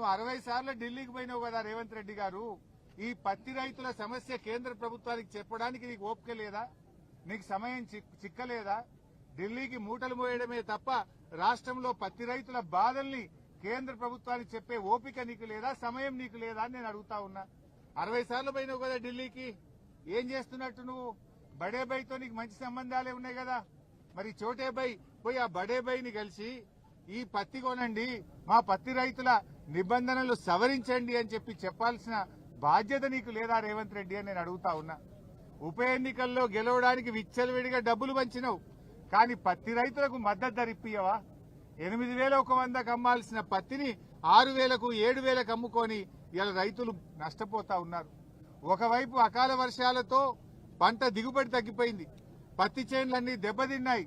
నువ్వు అరవై సార్లు ఢిల్లీకి పోయినావు కదా రేవంత్ రెడ్డి గారు. ఈ పత్తి రైతుల సమస్య కేంద్ర ప్రభుత్వానికి చెప్పడానికి నీకు ఓపిక లేదా? నీకు సమయం చిక్- చిక్కలేదా? ఢిల్లీకి మూటలు మోయడమే తప్ప రాష్ట్రంలో పత్తి రైతుల బాధల్ని కేంద్ర ప్రభుత్వానికి చెప్పే ఓపిక నీకు లేదా? సమయం నీకు లేదా అని నేను అడుగుతా ఉన్నా. అరవై సార్లు పోయినావు కదా ఢిల్లీకి. ఏం చేస్తున్నట్టు నువ్వు? బడేబాయ్తో నీకు మంచి సంబంధాలే ఉన్నాయి కదా. మరి చోటేబాయ్ పోయి ఆ బడేబాయ్ని కలిసి ఈ పత్తి కొనండి. మా పత్తి రైతుల నిబంధనలు సవరించండి అని చెప్పి చెప్పాల్సిన బాధ్యత నీకు లేదా రేవంత్ రెడ్డి అని నేను అడుగుతా ఉన్నా. ఉప ఎన్నికల్లో గెలవడానికి విచ్చలవిడిగా డబ్బులు పంచినవు. కానీ పత్తి రైతులకు మద్దతు ధరిప్పియవా ఎనిమిది వేల ఒక వందకు అమ్మాల్సిన పత్తిని ఆరు వేలకు ఏడు వేలకు అమ్ముకొని ఇలా రైతులు నష్టపోతా ఉన్నారు. ఒకవైపు అకాల వర్షాలతో పంట దిగుబడి తగ్గిపోయింది. పత్తి చేనులన్నీ దెబ్బతిన్నాయి.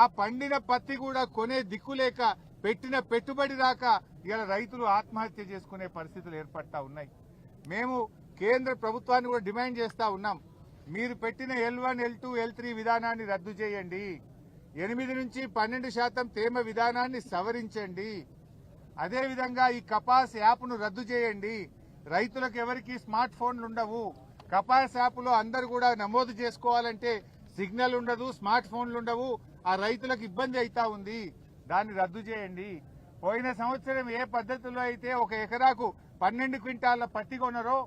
ఆ పండిన పత్తి కూడా కొనే దిక్కు లేక పెట్టిన పెట్టుబడి రాక ఇలా రైతులు ఆత్మహత్య చేసుకునే పరిస్థితులు ఏర్పడతా ఉన్నాయి. మేము కేంద్ర ప్రభుత్వాన్ని కూడా డిమాండ్ చేస్తా ఉన్నాం. మీరు పెట్టిన L one L two L three విధానాన్ని రద్దు చేయండి. ఎనిమిది నుంచి పన్నెండు శాతం తేమ విధానాన్ని సవరించండి. అదేవిధంగా ఈ కపాస్ యాప్ను రద్దు చేయండి. రైతులకు ఎవరికి స్మార్ట్ ఫోన్లు ఉండవు. కపాస్ యాప్లో అందరు కూడా నమోదు చేసుకోవాలంటే సిగ్నల్ ఉండదు స్మార్ట్ ఫోన్లు ఉండవు. ఆ రైతులకు ఇబ్బంది అవుతా ఉంది దాన్ని రద్దు చేయండి. పోయిన సంవత్సరం ఏ పద్ధతిలో అయితే ఒక ఎకరాకు పన్నెండు క్వింటాల పత్తి కొనరో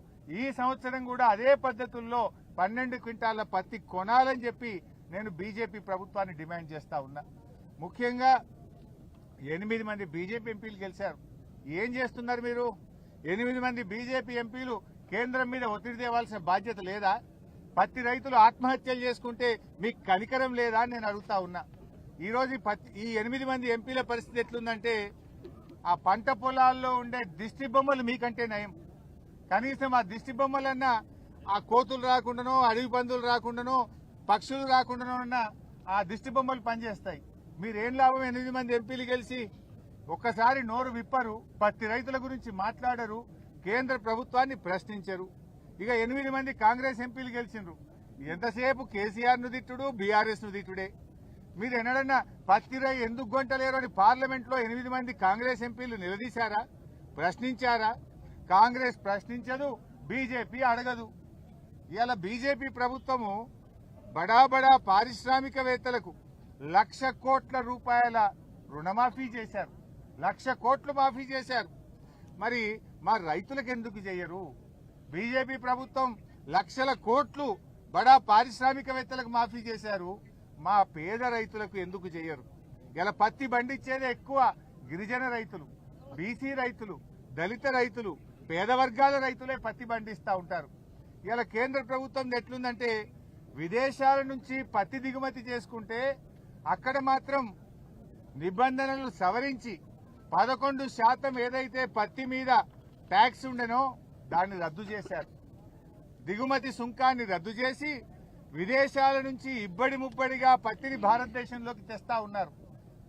ఈ సంవత్సరం కూడా అదే పద్ధతుల్లో పన్నెండు క్వింటాల పత్తి కొనాలని చెప్పి నేను బీజేపీ ప్రభుత్వాన్ని డిమాండ్ చేస్తా ఉన్నా. ముఖ్యంగా ఎనిమిది మంది బీజేపీ ఎంపీలు గెలిచారు. ఏం చేస్తున్నారు మీరు? ఎనిమిది మంది బీజేపీ ఎంపీలు కేంద్రం మీద ఒత్తిడి తేవాల్సిన బాధ్యత లేదా? పత్తి రైతులు ఆత్మహత్యలు చేసుకుంటే మీకు కనికరం లేదా అని నేను అడుగుతా ఉన్నా. ఈరోజు పత్తి ఈ ఎనిమిది మంది ఎంపీల పరిస్థితి ఎట్లుందంటే ఆ పంట పొలాల్లో ఉండే దిష్టి బొమ్మలు మీకంటే నయం. కనీసం ఆ దిష్టి బొమ్మలన్నా ఆ కోతులు రాకుండానో అడవి పందులు రాకుండానో పక్షులు రాకుండానో ఆ దిష్టి బొమ్మలు పనిచేస్తాయి. మీరేం లాభం? ఎనిమిది మంది ఎంపీలు గెలిచి ఒక్కసారి నోరు విప్పరు పత్తి రైతుల గురించి మాట్లాడరు కేంద్ర ప్రభుత్వాన్ని ప్రశ్నించరు. ఇక ఎనిమిది మంది కాంగ్రెస్ ఎంపీలు గెలిచిండ్రు. ఎంతసేపు కేసీఆర్ను తిట్టుడు బీఆర్ఎస్ను తిట్టుడే? మీరు ఎన్నడన్నా పత్తి ఎందుకు గొంటలేరు అని పార్లమెంట్లో ఎనిమిది మంది కాంగ్రెస్ ఎంపీలు నిలదీశారా? ప్రశ్నించారా? కాంగ్రెస్ ప్రశ్నించదు బీజేపీ అడగదు. ఇలా బీజేపీ ప్రభుత్వము బడా బడా పారిశ్రామికవేత్తలకు లక్ష కోట్ల రూపాయల రుణమాఫీ చేశారు. లక్ష కోట్లు మాఫీ చేశారు. మరి మా రైతులకు ఎందుకు చేయరు? బీజేపీ ప్రభుత్వం లక్షల కోట్లు బడా పారిశ్రామికవేత్తలకు మాఫీ చేశారు. మా పేద రైతులకు ఎందుకు చేయరు? ఇలా పత్తి బండిచ్చేదే ఎక్కువ గిరిజన రైతులు బీసీ రైతులు దళిత రైతులు పేద వర్గాల రైతులే పత్తి బండిస్తూ ఉంటారు. ఇలా కేంద్ర ప్రభుత్వం ఎట్లుందంటే విదేశాల నుంచి పత్తి దిగుమతి చేసుకుంటే అక్కడ మాత్రం నిబంధనలు సవరించి పదకొండు శాతం ఏదైతే పత్తి మీద ట్యాక్స్ ఉండెనో దాన్ని రద్దు చేశారు. దిగుమతి సుంకాన్ని రద్దు చేసి విదేశాల నుంచి ఇబ్బడి ముబ్బడిగా పత్తిని భారతదేశంలోకి తెస్తా ఉన్నారు.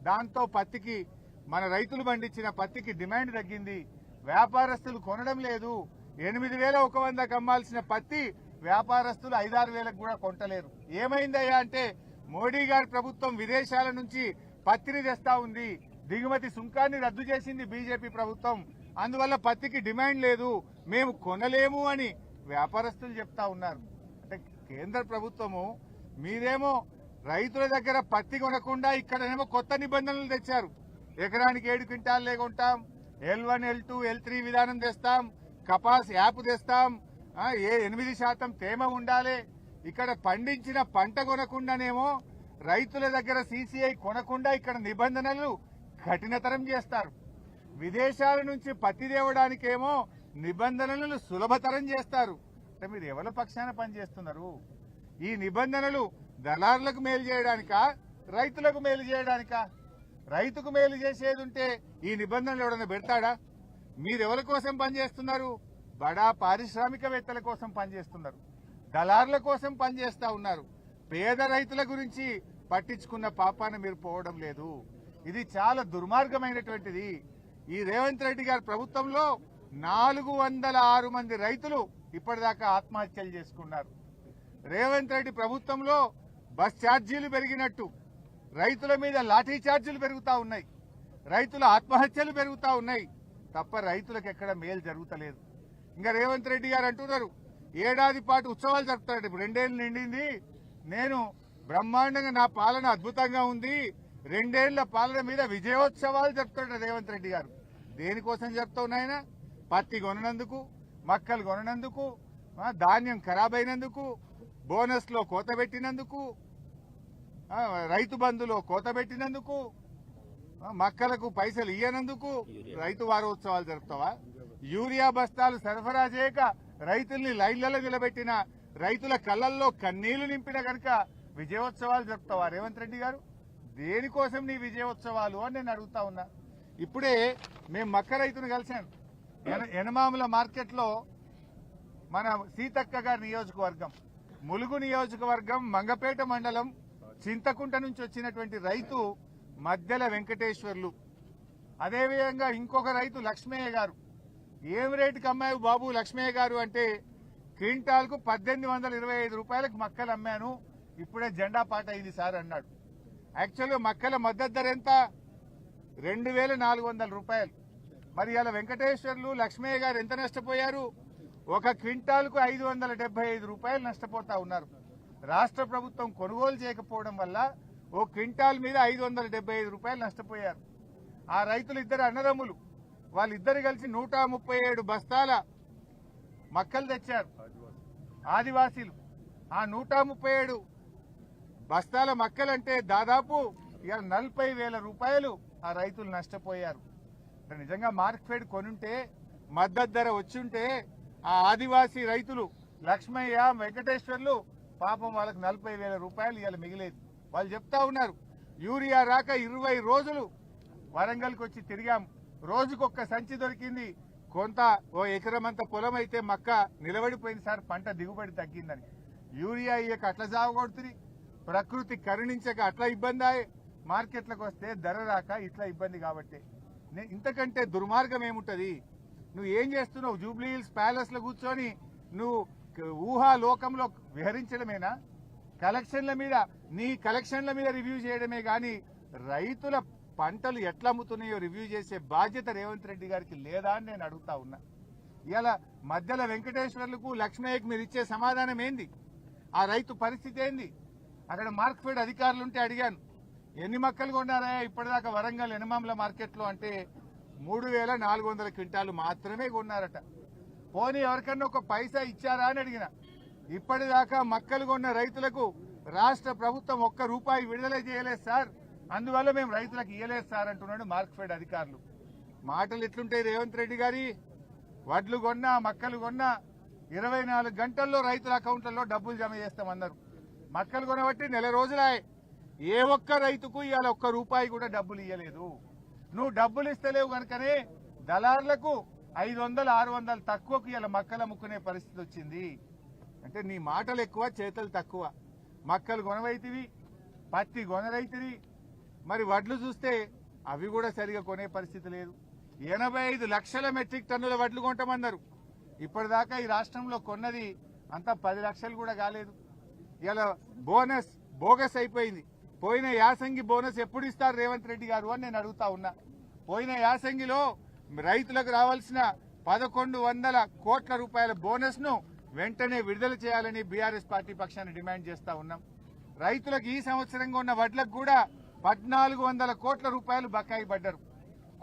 దాంతో పత్తికి మన రైతులు పండించిన పత్తికి డిమాండ్ తగ్గింది. వ్యాపారస్తులు కొనడం లేదు. ఎనిమిది వేల ఒక వందకు అమ్మాల్సిన పత్తి వ్యాపారస్తులు ఐదారు వేలకు కూడా కొంటలేరు. ఏమైందయ్యా అంటే మోడీ గారి ప్రభుత్వం విదేశాల నుంచి పత్తిని తెస్తా ఉంది. దిగుమతి సుంకాన్ని రద్దు చేసింది బీజేపీ ప్రభుత్వం. అందువల్ల పత్తికి డిమాండ్ లేదు మేము కొనలేము అని వ్యాపారస్తులు చెప్తా ఉన్నారు. అంటే కేంద్ర ప్రభుత్వము మీరేమో రైతుల దగ్గర పత్తి కొనకుండా ఇక్కడనేమో కొత్త నిబంధనలు తెచ్చారు. ఎకరానికి ఏడు quintal లేకుంటాం L one L two L three విధానం తెస్తాం కపాస్ యాప్ తెస్తాం ఏ ఎనిమిది శాతం తేమ ఉండాలి. ఇక్కడ పండించిన పంట కొనకుండానేమో రైతుల దగ్గర సీసీఐ కొనకుండా ఇక్కడ నిబంధనలు కఠినతరం చేస్తారు. విదేశాల నుంచి పత్తి తేవడానికేమో నిబంధనలను సులభతరం చేస్తారు. అంటే మీరు ఎవరి పక్షాన పనిచేస్తున్నారు? ఈ నిబంధనలు దళారులకు మేలు చేయడానికా? రైతులకు మేలు చేయడానికా? రైతుకు మేలు చేసేది ఉంటే ఈ నిబంధనలు ఎవడన్నా పెడతాడా? మీరెవరి కోసం పనిచేస్తున్నారు? బడా పారిశ్రామికవేత్తల కోసం పనిచేస్తున్నారు. దళారుల కోసం పనిచేస్తా ఉన్నారు. పేద రైతుల గురించి పట్టించుకున్న పాపాన మీరు పోవడం లేదు. ఇది చాలా దుర్మార్గమైనటువంటిది. ఈ రేవంత్ రెడ్డి గారి ప్రభుత్వంలో నాలుగు వందల ఆరు మంది రైతులు ఇప్పటిదాకా ఆత్మహత్యలు చేసుకున్నారు. రేవంత్ రెడ్డి ప్రభుత్వంలో బస్ ఛార్జీలు పెరిగినట్టు రైతుల మీద లాఠీ ఛార్జీలు పెరుగుతూ ఉన్నాయి. రైతుల ఆత్మహత్యలు పెరుగుతూ ఉన్నాయి. తప్ప రైతులకు ఎక్కడ మేలు జరుగుతలేదు. ఇంకా రేవంత్ రెడ్డి గారు అంటున్నారు ఏడాది పాటు ఉత్సవాలు జరుపుతాడు ఇప్పుడు రెండేళ్ళు నిండింది. నేను బ్రహ్మాండంగా నా పాలన అద్భుతంగా ఉంది. రెండేళ్ళ పాలన మీద విజయోత్సవాలు జరుపుతాడు రేవంత్ రెడ్డి గారు. దేనికోసం చెప్తావు నాయన? పత్తి కొననందుకు మక్కలు కొననందుకు ధాన్యం ఖరాబ్ అయినందుకు బోనస్లో కోత పెట్టినందుకు రైతు బంధులో కోత పెట్టినందుకు మక్కలకు పైసలు ఇయ్యనందుకు రైతు వారోత్సవాలు జరుపుతావా? యూరియా బస్తాలు సరఫరా చేయక రైతుల్ని లైన్లలో నిలబెట్టిన రైతుల కళ్ళల్లో కన్నీళ్ళు నింపిన గనుక విజయోత్సవాలు జరుపుతావా రేవంత్ రెడ్డి గారు? దేనికోసం నీ విజయోత్సవాలు అని నేను అడుగుతా ఉన్నా. ఇప్పుడే మేము మక్క రైతును కలిశాను ఎన- ఎనమాముల మార్కెట్లో మన సీతక్క గారి నియోజకవర్గం ములుగు నియోజకవర్గం మంగపేట మండలం చింతకుంట నుంచి వచ్చినటువంటి రైతు మధ్యల వెంకటేశ్వర్లు. అదేవిధంగా ఇంకొక రైతు లక్ష్మయ్య గారు. ఏం రేటుకి అమ్మాయి బాబు లక్ష్మయ్య గారు అంటే క్వింటాల్కు పద్దెనిమిది వందల ఇరవై ఐదు రూపాయలకు మక్కలు అమ్మాను. ఇప్పుడే జెండా పాట అయింది సార్ అన్నాడు. యాక్చువల్గా మక్కల మద్దతు ధర ఎంత? రెండు వేల నాలుగు వందల రూపాయలు. మరి ఇలా వెంకటేశ్వర్లు లక్ష్మయ్య గారు ఎంత నష్టపోయారు? ఒక క్వింటాల్కు ఐదు వందల డెబ్బై ఐదు రూపాయలు నష్టపోతా ఉన్నారు. రాష్ట్ర ప్రభుత్వం కొనుగోలు చేయకపోవడం వల్ల ఓ క్వింటాల్ మీద ఐదు వందల డెబ్బై ఐదు రూపాయలు నష్టపోయారు. ఆ రైతులు ఇద్దరు అన్నదమ్ములు. వాళ్ళిద్దరు కలిసి నూట ముప్పై ఏడు బస్తాల మక్కలు తెచ్చారు. ఆదివాసీలు. ఆ నూట ముప్పై ఏడు బస్తాల మక్కలంటే దాదాపు ఇక నలభై వేల రూపాయలు. ఆ రైతులు నష్టపోయారు. నిజంగా మార్కెట్ కొనుంటే మద్దతు ధర వచ్చుంటే ఆ ఆదివాసీ రైతులు లక్ష్మయ్య వెంకటేశ్వర్లు పాపం వాళ్ళకి నలభై వేల రూపాయలు ఇవాళ మిగిలేదు. వాళ్ళు చెప్తా ఉన్నారు యూరియా రాక ఇరవై రోజులు వరంగల్కి వచ్చి తిరిగాం. రోజుకొక్క సంచి దొరికింది. కొంత ఓ ఎకరమంత పొలం అయితే మక్క నిలబడిపోయింది సార్ పంట దిగుబడి తగ్గిందని. యూరియా ఇయ్యక అట్లా సాగొడుతుంది ప్రకృతి కరుణించక అట్లా ఇబ్బంది మార్కెట్లకు వస్తే ధర రాక ఇట్లా ఇబ్బంది కాబట్టి. నే- ఇంతకంటే దుర్మార్గం ఏముంటుంది? నువ్వు ఏం చేస్తున్నావు? జూబ్లీ హిల్స్ కూర్చొని నువ్వు ఊహాలోకంలో ఊహా లోకంలో విహరించడమేనా? కలెక్షన్ల మీద నీ కలెక్షన్ల మీద రివ్యూ చేయడమే కానీ రైతుల పంటలు ఎట్లా అమ్ముతున్నాయో రివ్యూ చేసే బాధ్యత రేవంత్ రెడ్డి గారికి లేదా అని నేను అడుగుతా ఉన్నా. ఇలా మధ్యలో వెంకటేశ్వర్లకు లక్ష్మయ్యకు మీరు ఇచ్చే సమాధానం ఏంది? ఆ రైతు పరిస్థితి ఏంది? అక్కడ మార్క్ఫెడ్ అధికారులు ఉంటే అడిగాను. ఎన్ని మక్కలు కొన్నారా? ఇప్పటిదాకా వరంగల్ ఎనమామల మార్కెట్లో అంటే మూడు వేల నాలుగు వందల క్వింటాలు మాత్రమే కొన్నారట. పోనీ ఎవరికన్నా ఒక పైసా ఇచ్చారా అని అడిగిన. ఇప్పటిదాకా మక్కలు కొన్న రైతులకు రాష్ట్ర ప్రభుత్వం ఒక్క రూపాయి విడుదల చేయలేదు సార్. అందువల్ల మేము రైతులకు ఇయ్యలేదు సార్ అంటున్నాడు మార్క్ఫెడ్ అధికారులు. మాటలు ఎట్లుంటాయి రేవంత్ రెడ్డి గారి? వడ్లు కొన్నా మక్కలు కొన్నా ఇరవై నాలుగు గంటల్లో రైతుల అకౌంట్లలో డబ్బులు జమ చేస్తామన్నారు. మక్కలు కొనబట్టి నెల రోజులాయే. ఏ ఒక్క రైతుకు ఇవాళ ఒక్క రూపాయి కూడా డబ్బులు ఇవ్వలేదు నువ్వు డబ్బులు ఇస్తలేవు కనుకనే దళారులకు ఐదు వందలు ఆరు వందలు తక్కువకు ఇలా మక్కలు అమ్ముకునే పరిస్థితి వచ్చింది. అంటే నీ మాటలు ఎక్కువ చేతలు తక్కువ. మక్కలు కొనవైతివి పత్తి కొనరైతివి. మరి వడ్లు చూస్తే అవి కూడా సరిగా కొనే పరిస్థితి లేదు. ఎనభై ఐదు లక్షల మెట్రిక్ టన్నుల వడ్లు కొంటామన్నారు. ఇప్పటిదాకా ఈ రాష్ట్రంలో కొన్నది అంతా పది లక్షలు కూడా కాలేదు. ఇలా బోనస్ బోగస్ అయిపోయింది. పోయిన యాసంగి బోనస్ ఎప్పుడు ఇస్తారు రేవంత్ రెడ్డి గారు అని నేను అడుగుతా ఉన్నా. పోయిన యాసంగిలో రైతులకు రావాల్సిన పదకొండు వందల కోట్ల రూపాయల బోనస్ను వెంటనే విడుదల చేయాలని బీఆర్ఎస్ పార్టీ పక్షాన్ని డిమాండ్ చేస్తా ఉన్నాం. రైతులకు ఈ సంవత్సరంగా ఉన్న వడ్లకు కూడా పద్నాలుగు వందల కోట్ల రూపాయలు బకాయి పడ్డారు.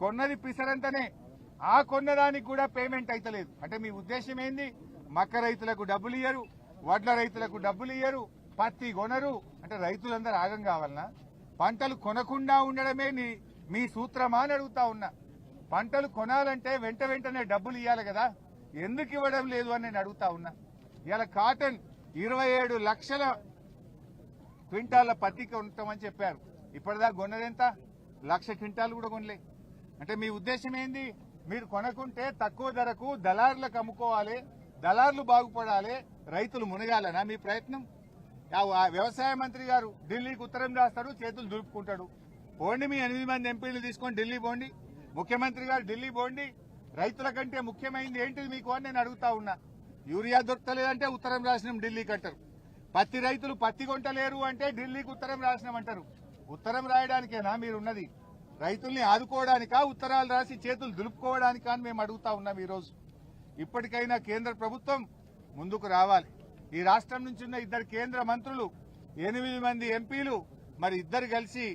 కొన్నది పిసరంతనే ఆ కొన్నదానికి కూడా పేమెంట్ అయితలేదు. అంటే మీ ఉద్దేశం ఏంది? మక్క రైతులకు డబ్బులు ఇయ్యరు వడ్ల రైతులకు డబ్బులు ఇయ్యరు పత్తి కొనరు అంటే రైతులందరూ ఆగం కావాలన్నా పంటలు కొనకుండా ఉండడమే మీ సూత్రమా అని అడుగుతా ఉన్నా. పంటలు కొనాలంటే వెంట వెంటనే డబ్బులు ఇవ్వాలి కదా. ఎందుకు ఇవ్వడం లేదు అని నేను అడుగుతా ఉన్నా. ఇలా కాటన్ ఇరవై ఏడు లక్షల క్వింటాల పత్తిక ఉంటామని చెప్పారు. ఇప్పటిదాకా కొన్నదెంత లక్ష క్వింటాలు కూడా కొనలే. అంటే మీ ఉద్దేశం ఏంది? మీరు కొనకుంటే తక్కువ ధరకు దళారులకు అమ్ముకోవాలి దళారులు బాగుపడాలి రైతులు మునగాలనా మీ ప్రయత్నం? వ్యవసాయ మంత్రి గారు ఢిల్లీకి ఉత్తరం రాస్తాడు చేతులు దులుపుకుంటాడు. పోండి మీ ఎనిమిది మంది ఎంపీలు తీసుకొని ఢిల్లీ పోండి. ముఖ్యమంత్రి గారు ఢిల్లీ పోండి. రైతుల కంటే ముఖ్యమైనది ఏంటిది మీకు అని నేను అడుగుతా ఉన్నా. యూరియా దొరకలేదంటే ఉత్తరం రాసినాం ఢిల్లీకి అంటారు పత్తి రైతులు పత్తి కొంటలేరు అంటే ఢిల్లీకి ఉత్తరం రాసినాం అంటారు ఉత్తరం రాయడానికేనా మీరున్నది? రైతుల్ని ఆదుకోవడానికా ఉత్తరాలు రాసి చేతులు దులుపుకోవడానికా అని మేము అడుగుతా ఉన్నాం ఈరోజు. ఇప్పటికైనా కేంద్ర ప్రభుత్వం ముందుకు రావాలి. ఈ రాష్ట్రం నుంచి ఉన్న ఇద్దరు కేంద్ర మంత్రులు ఎనిమిది మంది ఎంపీలు మరి ఇద్దరు కలిసి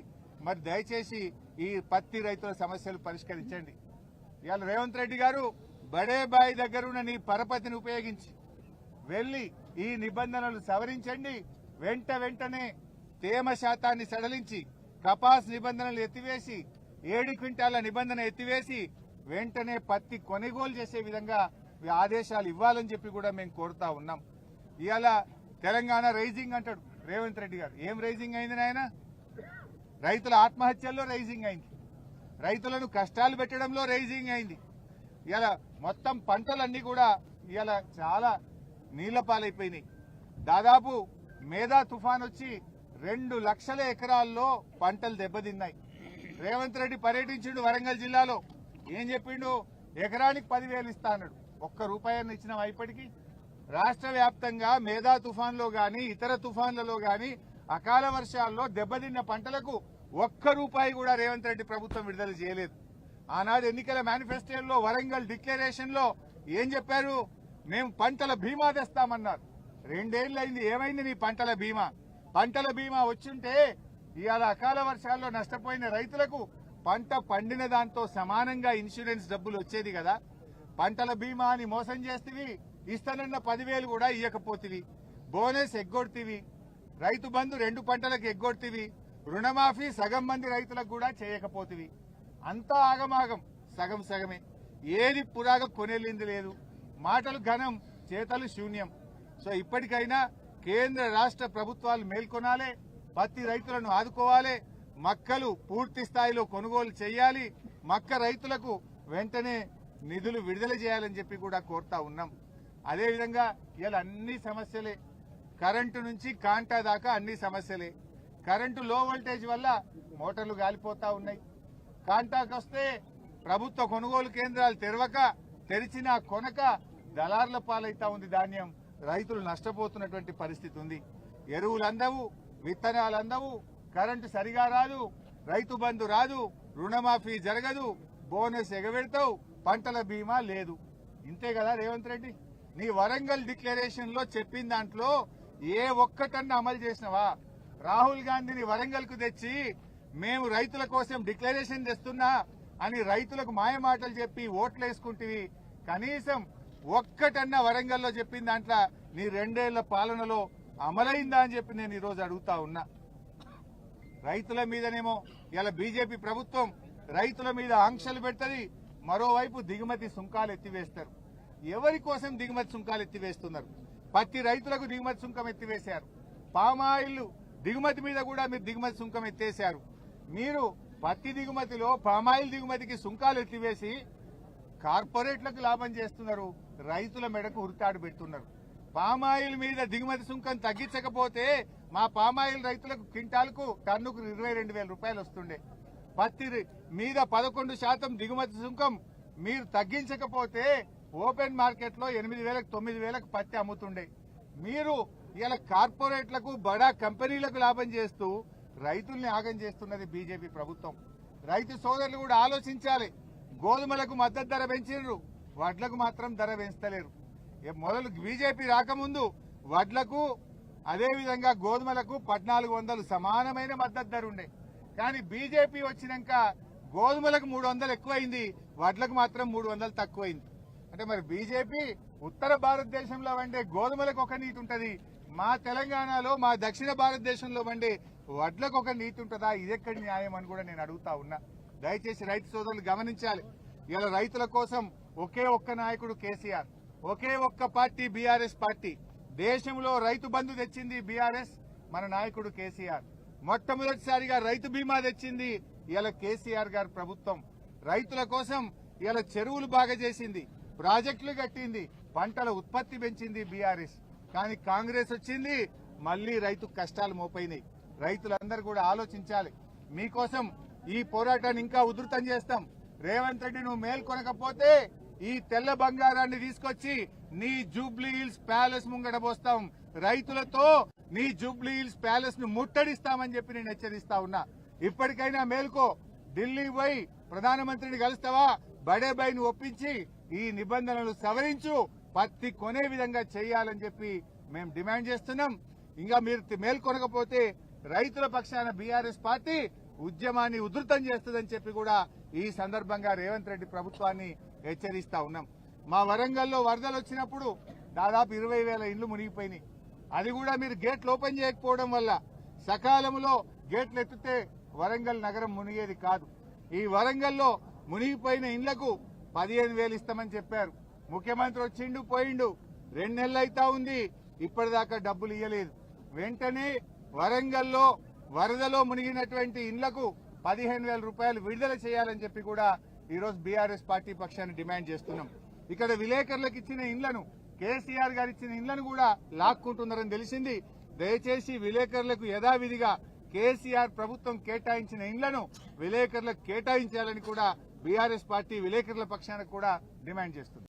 మరి దయచేసి ఈ పత్తి రైతుల సమస్యలు పరిష్కరించండి. ఇవాళ రేవంత్ రెడ్డి గారు బడే బాయి దగ్గరున్న నీ పరపతిని ఉపయోగించి వెళ్ళి ఈ నిబంధనలు సవరించండి. వెంట వెంటనే తేమ శాతాన్ని సడలించి కపాస్ నిబంధనలు ఎత్తివేసి ఏడు క్వింటాల నిబంధన ఎత్తివేసి వెంటనే పత్తి కొనుగోలు చేసే విధంగా ఆదేశాలు ఇవ్వాలని చెప్పి కూడా మేము కోరుతా ఉన్నాం. ఇవాళ తెలంగాణ రైజింగ్ అంటాడు రేవంత్ రెడ్డి గారు. ఏం రైజింగ్ అయింది నాయన? రైతుల ఆత్మహత్యల్లో రైజింగ్ అయింది. రైతులను కష్టాలు పెట్టడంలో రైజింగ్ అయింది. ఇలా మొత్తం పంటలన్నీ కూడా ఇలా చాలా నీళ్ళ పాలైపోయినాయి. దాదాపు మేధా తుఫాన్ వచ్చి రెండు లక్షల ఎకరాల్లో పంటలు దెబ్బతిన్నాయి. రేవంత్ రెడ్డి పర్యటించిండు వరంగల్ జిల్లాలో. ఏం చెప్పిండు? ఎకరానికి పదివేలు ఇస్తా అన్నాడు. ఒక్క రూపాయన్న ఇచ్చినాం ఇప్పటికీ? రాష్ట్ర వ్యాప్తంగా మేధా తుఫాన్లో గాని ఇతర తుఫాన్లలో గాని అకాల వర్షాల్లో దెబ్బతిన్న పంటలకు ఒక్క రూపాయి కూడా రేవంత్ రెడ్డి ప్రభుత్వం విడుదల చేయలేదు. ఆనాడు ఎన్నికల మేనిఫెస్టోలో వరంగల్ డిక్లరేషన్లో ఏం చెప్పారు? మేము పంటల బీమా తెస్తామన్నారు. రెండేళ్ళైంది ఏమైంది నీ పంటల బీమా? పంటల బీమా వచ్చుంటే ఇవాళ అకాల వర్షాల్లో నష్టపోయిన రైతులకు పంట పండిన దాంతో సమానంగా ఇన్సూరెన్స్ డబ్బులు వచ్చేది కదా. పంటల బీమా అని మోసం చేస్తేవి ఇస్తానన్న పదివేలు కూడా ఇవ్వకపోతివి బోనస్ ఎగ్గొడితివి. రైతు బంధు రెండు పంటలకు ఎగ్గొడితివి. రుణమాఫీ సగం మంది రైతులకు కూడా చేయకపోతివి. అంతా ఆగమాగం సగం సగమే. ఏది పురాగ కొనెళ్ళింది లేదు. మాటలు ఘనం చేతలు శూన్యం. సో ఇప్పటికైనా కేంద్ర రాష్ట్ర ప్రభుత్వాలు మేల్కొనాలి పత్తి రైతులను ఆదుకోవాలి మక్కలు పూర్తి స్థాయిలో కొనుగోలు చేయాలి మక్క రైతులకు వెంటనే నిధులు విడుదల చేయాలని చెప్పి కూడా కోరుతా ఉన్నాం. అదేవిధంగా ఇలా అన్ని సమస్యలే. కరెంటు నుంచి కాంటా దాకా అన్ని సమస్యలే. కరెంటు లో వోల్టేజ్ వల్ల మోటార్లు గాలిపోతా ఉన్నాయి. కాంటాకు వస్తే ప్రభుత్వ కొనుగోలు కేంద్రాలు తెరవక తెరిచిన కొనక దళార్ల పాలైతా ఉంది ధాన్యం. రైతులు నష్టపోతున్నటువంటి పరిస్థితి ఉంది. ఎరువులు అందవు విత్తనాలు అందవు కరెంటు సరిగా రాదు రైతు బంధు రాదు రుణమాఫీ జరగదు బోనస్ ఎగబెడతావు పంటల బీమా లేదు. ఇంతే కదా రేవంత్ రెడ్డి? నీ వరంగల్ డిక్లరేషన్లో చెప్పిన దాంట్లో ఏ ఒక్కటన్నా అమలు చేసినవా? రాహుల్ గాంధీని వరంగల్కు తెచ్చి మేము రైతుల కోసం డిక్లరేషన్ తెస్తున్నా అని రైతులకు మాయమాటలు చెప్పి ఓట్లు వేసుకుంటివి. కనీసం ఒక్కటన్నా వరంగల్లో చెప్పిన దాంట్లో నీ రెండేళ్ళ పాలనలో అమలైందా అని చెప్పి నేను ఈరోజు అడుగుతా ఉన్నా. రైతుల మీదనేమో ఇలా బీజేపీ ప్రభుత్వం రైతుల మీద ఆంక్షలు పెడుతుంది మరోవైపు దిగుమతి సుంకాలు ఎత్తివేస్తారు. ఎవరి కోసం దిగుమతి సుంకాలు ఎత్తివేస్తున్నారు? పత్తి రైతులకు దిగుమతి సుంకం ఎత్తివేశారు. పామాయిల్ దిగుమతి మీద కూడా మీరు దిగుమతి సుంకం ఎత్తేశారు. మీరు పత్తి దిగుమతిలో పామాయిల్ దిగుమతికి సుంకాలు ఎత్తివేసి కార్పొరేట్లకు లాభం చేస్తున్నారు. రైతుల మెడకు ఉరితాడు పెడుతున్నారు. పామాయిల్ మీద దిగుమతి సుంకం తగ్గించకపోతే మా పామాయిల్ రైతులకు క్వింటాల్కు టన్నుకు ఇరవై రెండు వేల రూపాయలు వస్తుండే. పత్తి మీద పదకొండు శాతం దిగుమతి సుంకం మీరు తగ్గించకపోతే ఓపెన్ మార్కెట్లో ఎనిమిది వేలకు తొమ్మిది వేలకు పత్తి అమ్ముతుండే. మీరు ఇలా కార్పొరేట్లకు బడా కంపెనీలకు లాభం చేస్తూ రైతుల్ని ఆగం చేస్తున్నది బీజేపీ ప్రభుత్వం. రైతు సోదరులు కూడా ఆలోచించాలి. గోధుమలకు మద్దతు ధర పెంచినరు వడ్లకు మాత్రం ధర పెంచలేరు. మొదలు బీజేపీ రాకముందు వడ్లకు అదేవిధంగా గోధుమలకు పద్నాలుగు వందలు సమానమైన మద్దతు ధర ఉండే. కానీ బీజేపీ వచ్చినాక గోధుమలకు మూడు వందలు ఎక్కువైంది వడ్లకు మాత్రం మూడు వందలు తక్కువైంది. అంటే మరి బీజేపీ ఉత్తర భారతదేశంలో వండే గోధుమలకు ఒక నీతి ఉంటుంది. మా తెలంగాణలో మా దక్షిణ భారతదేశంలో వండే వడ్లకు ఒక నీతి ఉంటుందా? ఇదెక్కడి న్యాయం అని కూడా నేను అడుగుతా ఉన్నా. దయచేసి రైతు సోదరులు గమనించాలి. ఇలా రైతుల కోసం ఒకే ఒక్క నాయకుడు కేసీఆర్ ఒకే ఒక్క పార్టీ బీఆర్ఎస్ పార్టీ. దేశంలో రైతు బంధు తెచ్చింది బీఆర్ఎస్ మన నాయకుడు కేసీఆర్. మొట్టమొదటిసారిగా రైతు బీమా తెచ్చింది ఇలా కేసీఆర్ గారి ప్రభుత్వం. రైతుల కోసం ఇలా చెరువులు బాగా చేసింది. ప్రాజెక్టులు కట్టింది పంటల ఉత్పత్తి పెంచింది బీఆర్ఎస్. కానీ కాంగ్రెస్ వచ్చింది మళ్ళీ రైతు కష్టాలు మోపైనాయి. రైతులందరూ కూడా ఆలోచించాలి. మీకోసం ఈ పోరాటాన్ని ఇంకా ఉధృతం చేస్తాం. రేవంత్ రెడ్డి నువ్వు మేల్కొనకపోతే ఈ తెల్ల బంగారాన్ని తీసుకొచ్చి నీ జూబ్లీ హిల్స్ ప్యాలెస్ ముంగడ పోస్తాం. రైతులతో నీ జూబ్లీ హిల్స్ ప్యాలెస్ను ముట్టడిస్తామని చెప్పి నేను హెచ్చరిస్తా ఉన్నా. ఇప్పటికైనా మేల్కో. ఢిల్లీ పోయి ప్రధానమంత్రిని కలుస్తావా? బడేబాయిని ఒప్పించి ఈ నిబంధనలు సవరించు పత్తి కొనే విధంగా చేయాలని చెప్పి మేము డిమాండ్ చేస్తున్నాం. ఇంకా మీరు మేల్కొనకపోతే రైతుల పక్షాన బీఆర్ఎస్ పార్టీ ఉద్యమాన్ని ఉధృతం చేస్తుందని చెప్పి కూడా ఈ సందర్భంగా రేవంత్ రెడ్డి ప్రభుత్వాన్ని హెచ్చరిస్తా ఉన్నాం. మా వరంగల్లో వరదలు వచ్చినప్పుడు దాదాపు ఇరవై వేల ఇండ్లు మునిగిపోయినాయి. అది కూడా మీరు గేట్లు ఓపెన్ చేయకపోవడం వల్ల సకాలంలో గేట్లు ఎత్తితే వరంగల్ నగరం మునిగేది కాదు. ఈ వరంగల్లో మునిగిపోయిన ఇండ్లకు పదిహేను వేలు ఇస్తామని చెప్పారు. ముఖ్యమంత్రి వచ్చిండు పోయిండు. రెండు నెలలు అయితా ఉంది. ఇప్పటిదాకా డబ్బులు ఇవ్వలేదు వెంటనే వరంగల్లో వరదలో మునిగినటువంటి ఇండ్లకు పదిహేను వేల రూపాయలు విడుదల చేయాలని చెప్పి కూడా ఈరోజు బీఆర్ఎస్ పార్టీ పక్షాన్ని డిమాండ్ చేస్తున్నాం. ఇక్కడ విలేకరులకు ఇచ్చిన ఇండ్లను కేసీఆర్ గారు ఇచ్చిన ఇండ్లను కూడా లాక్కుంటున్నారని తెలిసింది. దయచేసి విలేకరులకు యథావిధిగా కేసీఆర్ ప్రభుత్వం కేటాయించిన ఇండ్లను విలేకరులకు కేటాయించాలని కూడా బీఆర్ఎస్ పార్టీ విలేకరుల పక్షాన కూడా డిమాండ్ చేస్తుంది.